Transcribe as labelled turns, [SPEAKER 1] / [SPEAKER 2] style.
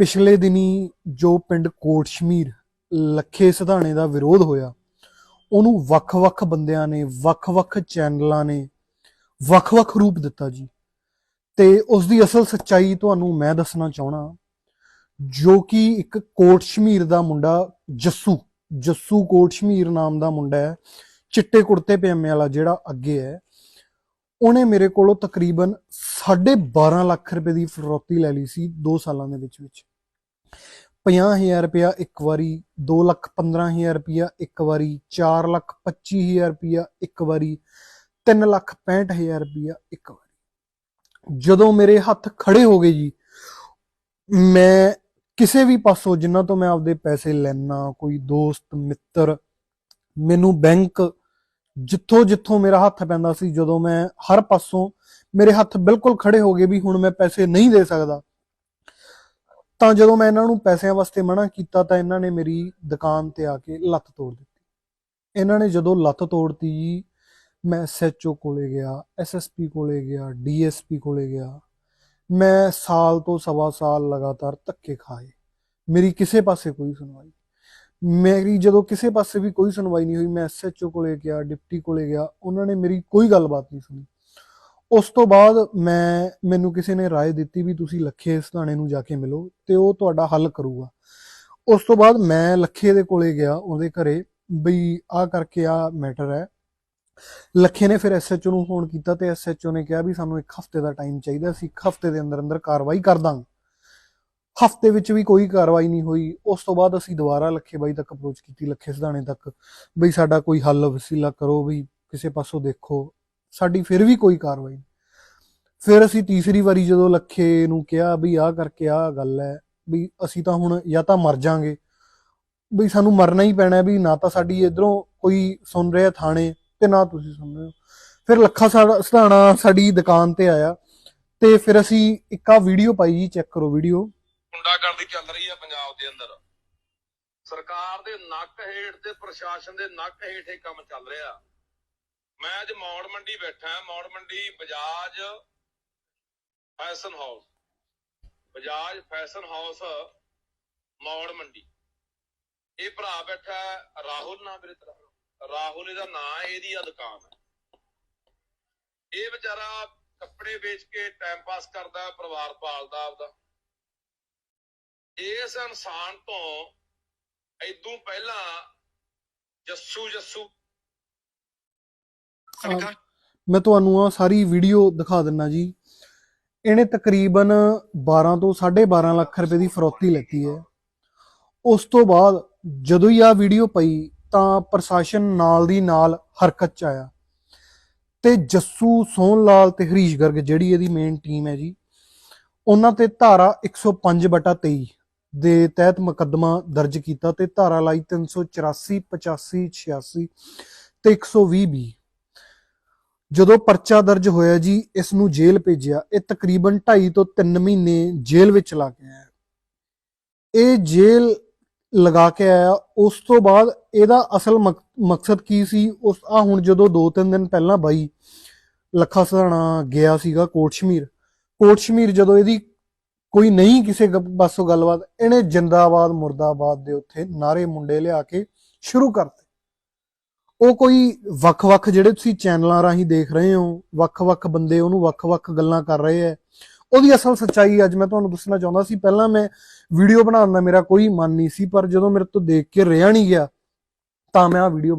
[SPEAKER 1] ਪਿਛਲੇ ਦਿਨੀ ਜੋ ਪਿੰਡ ਕੋਟਸ਼ਮੀਰ ਲੱਖੇ ਸਿਧਾਣੇ ਦਾ ਵਿਰੋਧ ਹੋਇਆ, ਉਹਨੂੰ ਵੱਖ-ਵੱਖ ਬੰਦਿਆਂ ਨੇ, ਵੱਖ-ਵੱਖ ਚੈਨਲਾਂ ਨੇ ਵੱਖ-ਵੱਖ ਰੂਪ ਦਿੱਤਾ ਜੀ। ਤੇ ਉਸ ਦੀ ਅਸਲ ਸੱਚਾਈ ਤੁਹਾਨੂੰ ਮੈਂ ਦੱਸਣਾ ਚਾਹਣਾ ਜੋ ਕਿ ਇੱਕ ਕੋਟਸ਼ਮੀਰ ਦਾ ਮੁੰਡਾ ਜੱਸੂ ਜੱਸੂ ਕੋਟਸ਼ਮੀਰ ਨਾਮ ਦਾ ਮੁੰਡਾ ਹੈ, ਚਿੱਟੇ ਕੁੜਤੇ ਪਜਾਮੇ ਵਾਲਾ ਜਿਹੜਾ ਅੱਗੇ ਹੈ ਉਹਨੇ ਮੇਰੇ ਕੋਲੋਂ ਤਕਰੀਬਨ 12.5 ਲੱਖ ਰੁਪਏ ਦੀ ਫਰੋਤੀ ਲੈ ਲਈ ਸੀ 2 ਸਾਲਾਂ ਦੇ ਵਿੱਚ ਵਿੱਚ। 50000 ਰੁਪਇਆ ਇੱਕ ਵਾਰੀ 2 ਲੱਖ 15000 ਰੁਪਇਆ ਇੱਕ ਵਾਰੀ 4 ਲੱਖ 25000 ਰੁਪਇਆ ਇੱਕ ਵਾਰੀ 3 ਲੱਖ 65000 ਰੁਪਇਆ ਇੱਕ ਵਾਰੀ। ਜਦੋਂ ਮੇਰੇ ਹੱਥ ਖੜੇ ਹੋ ਗਏ ਜੀ, ਮੈਂ ਕਿਸੇ ਵੀ ਪਾਸੋਂ ਜਿਨ੍ਹਾਂ ਤੋਂ ਮੈਂ ਆਪਦੇ ਪੈਸੇ ਲੈਣਾ ਕੋਈ ਦੋਸਤ, ਮਿੱਤਰ, ਮੈਨੂੰ ਬੈਂਕ ਜਿੱਥੋਂ ਜਿੱਥੋਂ ਮੇਰਾ ਹੱਥ ਪੈਂਦਾ ਸੀ, ਜਦੋਂ ਮੈਂ ਹਰ ਪਾਸੋਂ ਮੇਰੇ ਹੱਥ ਬਿਲਕੁਲ ਖੜੇ ਹੋ ਗਏ ਵੀ ਹੁਣ ਮੈਂ ਪੈਸੇ ਨਹੀਂ ਦੇ ਸਕਦਾ। ਤਾਂ ਜਦੋਂ ਮੈਂ ਇਹਨਾਂ ਨੂੰ ਪੈਸਿਆਂ ਵਾਸਤੇ ਮਨਾ ਕੀਤਾ, ਤਾਂ ਇਹਨਾਂ ਨੇ ਮੇਰੀ ਦੁਕਾਨ ਤੇ ਆ ਕੇ ਲੱਤ ਤੋੜ ਦਿੱਤੀ। ਇਹਨਾਂ ਨੇ ਜਦੋਂ ਲੱਤ ਤੋੜਤੀ ਜੀ ਮੈਂ ਐਸਐਚਓ ਕੋਲੇ ਗਿਆ ਐਸਐਸਪੀ ਕੋਲੇ ਗਿਆ ਡੀਐਸਪੀ ਕੋਲੇ ਗਿਆ। ਮੈਂ ਸਾਲ ਤੋਂ ਸਵਾ ਸਾਲ ਲਗਾਤਾਰ ਧੱਕੇ ਖਾਏ। ਮੇਰੀ ਕਿਸੇ ਪਾਸੇ ਕੋਈ ਸੁਣਵਾਈ ਮੇਰੀ ਜਦੋਂ ਕਿਸੇ ਪਾਸੇ ਵੀ ਕੋਈ ਸੁਣਵਾਈ ਨਹੀਂ ਹੋਈ ਮੈਂ ਐਸਐਚਓ ਕੋਲੇ ਗਿਆ ਡਿਪਟੀ ਕੋਲੇ ਗਿਆ ਉਹਨਾਂ ਨੇ ਮੇਰੀ ਕੋਈ ਗੱਲਬਾਤ ਨਹੀਂ ਸੁਣੀ ਉਸ ਤੋਂ ਬਾਅਦ ਮੈਂ ਮੈਨੂੰ ਕਿਸੇ ਨੇ رائے ਦਿੱਤੀ ਵੀ ਤੁਸੀਂ ਲੱਖੇ ਸਧਾਣੇ ਨੂੰ ਜਾ ਕੇ ਮਿਲੋ ਤੇ ਉਹ ਤੁਹਾਡਾ ਹੱਲ ਕਰੂਗਾ ਉਸ ਤੋਂ ਬਾਅਦ ਮੈਂ ਲੱਖੇ ਦੇ ਕੋਲੇ ਗਿਆ ਉਹਦੇ ਘਰੇ ਬਈ ਆਹ ਕਰਕੇ ਆ ਮੈਟਰ ਹੈ ਲੱਖੇ ਨੇ ਫਿਰ ਐਸਐਚਓ ਨੂੰ ਫੋਨ ਕੀਤਾ ਤੇ ਐਸਐਚਓ ਨੇ ਕਿਹਾ ਵੀ ਸਾਨੂੰ ਇੱਕ ਹਫਤੇ ਦਾ ਟਾਈਮ ਚਾਹੀਦਾ ਸੀ ਇੱਕ ਹਫਤੇ ਦੇ ਅੰਦਰ ਅੰਦਰ ਕਾਰਵਾਈ ਕਰ ਦਾਂਗੇ ਹਫ਼ਤੇ ਵਿੱਚ ਵੀ ਕੋਈ ਕਾਰਵਾਈ ਨਹੀਂ ਹੋਈ। ਉਸ ਤੋਂ ਬਾਅਦ ਅਸੀਂ ਦੁਬਾਰਾ ਲੱਖੇ ਬਾਈ ਤੱਕ ਅਪਰੋਚ ਕੀਤੀ, ਲੱਖੇ ਸਿਧਾਣੇ ਤੱਕ। ਬਈ ਸਾਡਾ ਕੋਈ ਹੱਲ ਵਸੀਲਾ ਕਰੋ ਵੀ ਕਿਸੇ ਪਾਸੋਂ ਦੇਖੋ। ਸਾਡੀ ਫਿਰ ਵੀ ਕੋਈ ਕਾਰਵਾਈ ਨਹੀਂ। ਫਿਰ ਅਸੀਂ ਤੀਸਰੀ ਵਾਰੀ ਜਦੋਂ ਲੱਖੇ ਨੂੰ ਕਿਹਾ ਵੀ ਆਹ ਕਰਕੇ ਆਹ ਗੱਲ ਹੈ ਵੀ ਅਸੀਂ ਤਾਂ ਹੁਣ ਜਾਂ ਤਾਂ ਮਰ ਜਾਾਂਗੇ। ਵੀ ਸਾਨੂੰ ਮਰਨਾ ਹੀ ਪੈਣਾ ਹੈ ਵੀ ਨਾ ਤਾਂ ਸਾਡੀ ਇਧਰੋਂ ਕੋਈ ਸੁਣ ਰਿਹਾ ਥਾਣੇ ਤੇ ਨਾ ਤੁਸੀਂ ਸੁਣ ਰਹੇ ਹੋ। ਫਿਰ ਲੱਖਾ ਸਾਡਾ ਸਾਡੀ ਦੁਕਾਨ ਤੇ ਆਇਆ ਤੇ ਫਿਰ ਅਸੀਂ ਇੱਕ ਆ ਵੀਡੀਓ ਪਾਈ ਜੀ ਚੈੱਕ ਕਰੋ ਵੀਡੀਓ
[SPEAKER 2] ਗੁੰਡਾਗਰਦੀ ਚੱਲ ਰਹੀ ਹੈ ਪੰਜਾਬ ਦੇ ਅੰਦਰ। ਸਰਕਾਰ ਦੇ ਨੱਕ ਹੇਠ ਤੇ ਪ੍ਰਸ਼ਾਸਨ ਦੇ ਨੱਕ ਹੇਠ ਇਹ ਕੰਮ ਚੱਲ ਰਿਹਾ। ਮੈਂ ਅੱਜ ਮੌੜ ਮੰਡੀ ਬੈਠਾ Maur Mandi Bajaj fashion house. Bajaj fashion house, Maur Mandi. ਇਹ ਭਰਾ ਬੈਠਾ ਰਾਹੁਲ ਨਾਮ ਮੇਰੇ ਤਰ੍ਹਾਂ ਰਾਹੁਲ ਇਹਦਾ ਨਾਂ ਹੈ ਇਹਦੀ ਆ ਦੁਕਾਨ ਹੈ। ਇਹ ਵਿਚਾਰਾ ਕੱਪੜੇ ਵੇਚ ਕੇ ਟਾਈਮ ਪਾਸ ਕਰਦਾ, ਪਰਿਵਾਰ ਪਾਲਦਾ ਆਪਦਾ। ਇਸ ਇਨਸਾਨ ਤੋਂ ਇਦੋਂ ਪਹਿਲਾਂ ਜੱਸੂ ਜੱਸੂ।
[SPEAKER 1] ਮੈਂ ਤੁਹਾਨੂੰ ਆ ਸਾਰੀ ਵੀਡੀਓ ਦਿਖਾ ਦਿੰਨਾ ਜੀ। ਇਹਨੇ ਤਕਰੀਬਨ 12 ਤੋਂ 12.5 ਲੱਖ ਰੁਪਏ ਦੀ ਫਰੌਤੀ ਲੈਤੀ ਹੈ। ਉਸ ਤੋਂ ਬਾਅਦ ਜਦੋਂ ਹੀ ਆ ਵੀਡੀਓ ਪਈ ਤਾਂ ਪ੍ਰਸ਼ਾਸਨ ਨਾਲ ਦੀ ਨਾਲ ਹਰਕਤ ਚ ਆਇਆ। ਤੇ ਜੱਸੂ ਸੋਹਣ ਲਾਲ ਤੇ ਹਰੀਸ਼ ਗਰਗ ਜਿਹੜੀ ਇਹਦੀ ਮੇਨ ਟੀਮ ਹੈ ਜੀ ਉਹਨਾਂ ਤੇ ਧਾਰਾ 105 ਬਟਾ 23 ਦੇ ਤਹਿਤ ਮੁਕੱਦਮਾ ਦਰਜ ਕੀਤਾ ਤੇ ਧਾਰਾ ਲਾਈ 384 85 86 ਤੇ 120 ਬੀ। ਜਦੋਂ ਪਰਚਾ ਦਰਜ ਹੋਇਆ ਜੀ, ਇਸ ਨੂੰ ਜੇਲ੍ਹ ਭੇਜਿਆ। ਇਹ ਤਕਰੀਬਨ 2.5 ਤੋਂ 3 ਮਹੀਨੇ ਜੇਲ੍ਹ ਵਿੱਚ ਲਾ ਕੇ ਆਇਆ। ਇਹ ਜੇਲ੍ਹ ਲਗਾ ਕੇ ਆਇਆ। ਉਸ ਤੋਂ ਬਾਅਦ ਇਹਦਾ ਅਸਲ ਮਕ- ਮਕਸਦ ਕੀ ਸੀ? ਉਸ ਆ ਹੁਣ ਜਦੋਂ 2-3 ਦਿਨ ਪਹਿਲਾਂ ਬਾਈ ਲੱਖਾ ਸਧਾਣਾ ਗਿਆ ਸੀਗਾ ਕੋਟਸ਼ਮੀਰ। ਕੋਟਸ਼ਮੀਰ ਜਦੋਂ ਇਹਦੀ ਕੋਈ ਨਹੀਂ ਕਿਸੇ ਗ- ਪਾਸੋਂ ਗੱਲਬਾਤ। ਇਹਨੇ ਜਿੰਦਾਬਾਦ, ਮੁਰਦਾਬਾਦ ਦੇ ਉੱਥੇ ਨਾਰੇ ਮੁੰਡੇ ਲਿਆ ਕੇ ਸ਼ੁਰੂ ਕਰਤੇ। ਉਹ ਕੋਈ ਵੱਖ-ਵੱਖ ਜਿਹੜੇ ਤੁਸੀਂ ਚੈਨਲਾਂ ਰਾਹੀਂ ਦੇਖ ਰਹੇ ਹੋ, ਵੱਖ-ਵੱਖ ਬੰਦੇ ਉਹਨੂੰ ਵੱਖ-ਵੱਖ ਗੱਲਾਂ ਕਰ ਰਹੇ ਐ। ਉਹਦੀ ਅਸਲ ਸੱਚਾਈ ਅੱਜ ਮੈਂ ਤੁਹਾਨੂੰ ਦੱਸਣਾ ਚਾਹੁੰਦਾ ਸੀ, ਪਹਿਲਾਂ ਮੈਂ ਵੀਡੀਓ ਬਣਾਉਣ ਦਾ ਮੇਰਾ ਕੋਈ ਮਨ ਨਹੀਂ ਸੀ, ਪਰ ਜਦੋਂ ਮੇਰੇ ਤੋਂ ਦੇਖ ਕੇ ਰਿਹਾ ਨਹੀਂ ਗਿਆ, ਤਾਂ ਮੈਂ ਆ ਵੀਡੀਓ